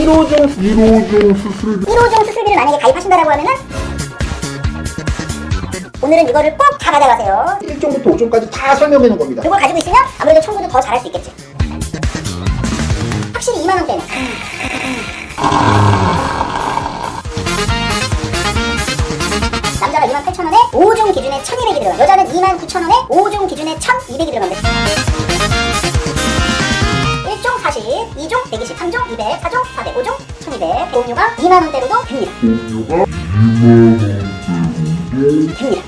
1호종 1호종 수술 1호종 수술비를 만약에 가입하신다라고 하면은 오늘은 이거를 꼭다 가져가세요. 1종부터 5종까지 다 설명해 놓은 겁니다. 이걸 가지고 있으면 아무래도 청구도 더 잘할 수 있겠지. 확실히 2만 원대는. 남자가 2만 8천 원에 5종 기준에 1,200이 들어가. 여자는 2만 9천 원에 5종 기준에 1,200이 들어간다. 2종 120, 3종 200, 4종 400, 5종 1,200. 보험료가 2만 원대로도 됩니다. 보험료가 2만원대로 됩니다.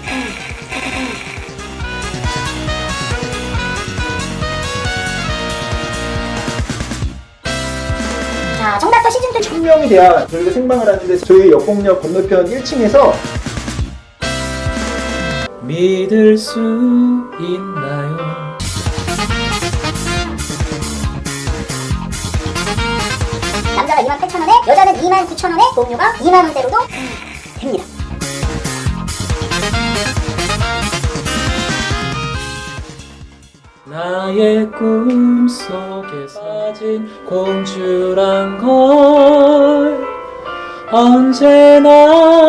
자, 정답도 시즌2 1000명이 돼야 저희가 생방을 하는데 저희 역곡역 건너편 1층에서 믿을 수 있나요? 남자가 2만 8천 원에 여자는 2만 9천 원에 보험료가 2만 원대로도 됩니다. 나의 꿈 속에 사진 공주란 걸 언제나